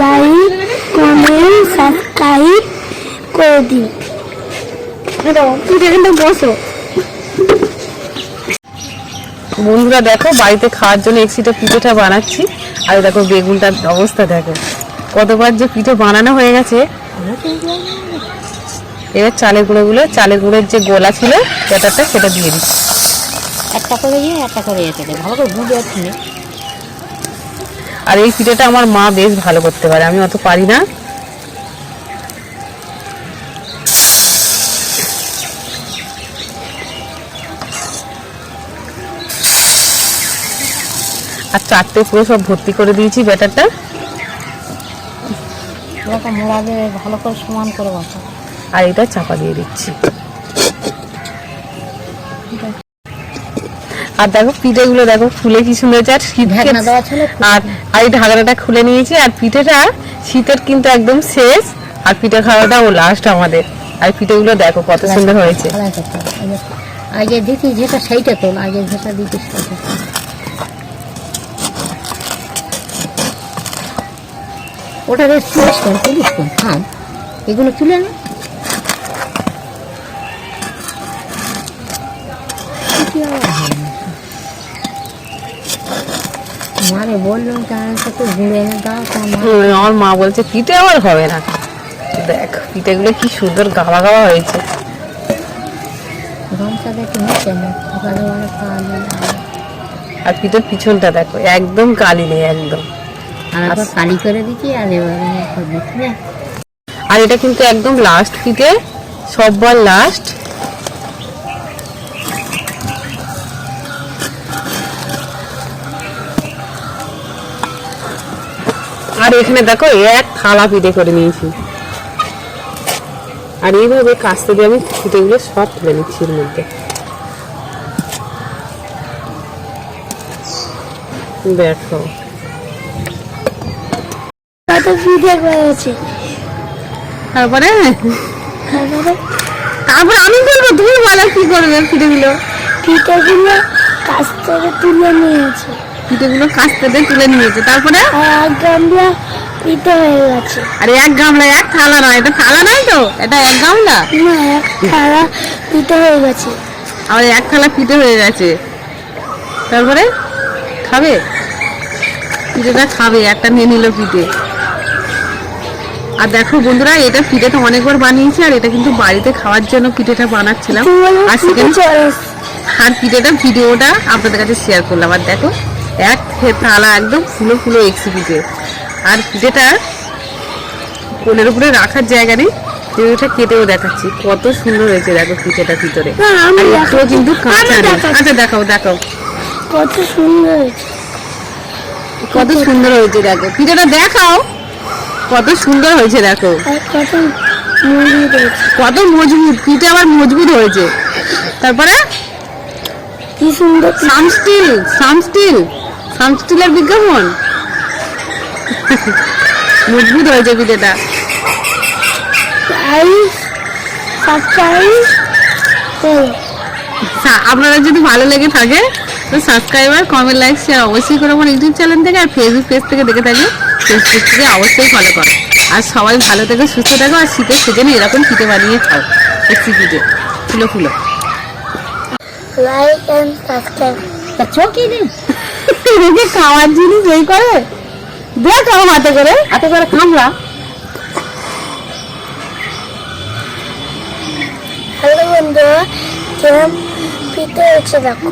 Like comment subscribe করে দিন। তুই এখানটা বসো। বন্ধুরা দেখো বাড়িতে খাওয়ার জন্য এক্সিটা পিঠেটা বানাচ্ছি। আর দেখো বেগুনটার অবস্থা দেখো। কতবার যে পিঠে বানানো হয়ে গেছে। এবার চালের গুঁড়োগুলো চালের গুঁড়োর যে গোলা ছিল ব্যাটারটা সেটা দিয়ে দিচ্ছি। একটা করে দিয়ে একটা করে দে ভালো করে বুঝে যাচ্ছি না। আর এই পিঠেটা আমার মা বেশ ভালো করতে পারে আমি অত পারি না। আর চারটে পুরো সব ভর্তি করে দিয়েছি ব্যাটারটা। এরকম ভালো করে সমান করে বসা। আর এটা চাপা দিয়ে দিচ্ছি। আর দেখো পিঠেগুলো দেখো ফুলে কি সুন্দর হয়েছে। আর শীত আর আর এই ঢাকনাটা খুলে নিয়েছি। আর পিঠেটা শীতের কিন্তু একদম শেষ। আর পিঠে খাওয়াটা ও লাস্ট আমাদের। আর পিঠেগুলো দেখো কত সুন্দর হয়েছে। এই যে, আগে দিতি যেটা সেইটা তোল আগে যেটা সেইটা ওটা রেস্ট কোন তুলিস কোন থাম এগুলো তুলে না কি আবার হয় না? মারে বললাম এনে দাও আমার মা বলছে পিঠে আবার হবে না? দেখ পিঠেগুলো কি সুন্দর গাওয়া গাওয়া হয়েছে। গামছা দেখে নিচ্ছে না ওখানে অনেক কালো আর পিঠের পিছনটা দেখো একদম কালি নেই একদম। আর কালি করে দিচ্ছি আর এবারে আর এটা কিন্তু একদম লাস্ট পিঠে সববার লাস্ট আর এখানে দেখো এক থালা পিঠে করে নিয়েছি। আর এইভাবে কাস্তে দিয়ে আমি পিঠেগুলো সব তুলে নিচ্ছি এর মধ্যে। দেখো। কত ভিডিও করেছে। তারপরে? তারপরে? তারপর আমি বলব তুমি বলো কি করবে পিঠেগুলো? পিঠাগুলো কাছ থেকে তুলে নিয়েছে। পিঠেগুলো কাস্তে দিয়ে তুলে নিয়েছে। তারপরে? এক গামলা পিঠা হয়ে গেছে। আরে এক গামলা এক থালা নয় এটা থালা নয় তো? এটা এক গামলা? না এক থালা পিঠা হয়ে গেছে। আর এক থালা পিঠে হয়ে গেছে। তারপরে? খাবে? পিঠেটা খাবে একটা নিয়ে নিল পিঠে। আর দেখো বন্ধুরা এটা পিঠেটা অনেকবার বানিয়েছি আর এটা কিন্তু বাড়িতে খাওয়ার জন্য পিঠেটা বানাচ্ছিলাম। আর সেখানে আর পিঠেটা ভিডিওটা আপনাদের কাছে শেয়ার করলাম। আর দেখো এক থালা একদম ফুলো ফুলো এক্সি পিঠে আর পিঠেটা কোলের উপরে রাখার জায়গা নেই পিঠেটা কেটেও দেখাচ্ছি। কত সুন্দর হয়েছে দেখো পিঠেটা ভিতরে। কিন্তু কাঁচা নেই। আচ্ছা দেখাও দেখাও। কত সুন্দর কত সুন্দর হয়েছে দেখো। পিঠেটা দেখাও। কত সুন্দর হয়েছে দেখো। কত কত মজবুত। পিঠে আবার মজবুত হয়েছে। তারপরে কি সুন্দর সামস্টিল সামস্টিল সামস্টিলের বিজ্ঞাপন? মজবুত হয়েছে করো সা- আপনারা যদি ভালো লেগে থাকে তো সাবস্ক্রাইবার কমেন্ট লাইক শেয়ার অবশ্যই করো আমার ইউটিউব চ্যানেল থেকে আর ফেসবুক পেজ থেকে দেখে থাকলে ফেসবুক থেকে অবশ্যই ফলো করো আর সবাই ভালো থেকো সুস্থ থাকো আর শীতের সিজনে এরকম পিঠে বানিয়ে খাও। একটু পিঠে ফুলো ফুলো। লাইক এন্ড সাবস্ক্রাইব ওকে খাওয়ার জিনিস এই করে। দেখ আমার হাতে করে। হাতে করে খামলা হ্যালো বন্ধুরা কেমন? পিঠে হচ্ছে দেখো।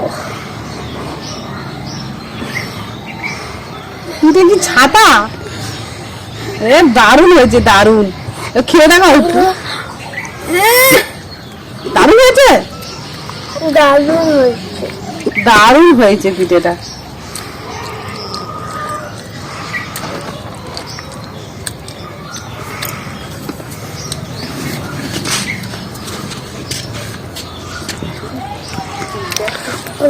পিঠে কি ছাতা? এ দারুণ হয়েছে দারুণ। খেয়ে দেখো একটু। দারুণ হয়েছে? দারুণ হয়েছে। দারুণ হয়েছে পিঠেটা।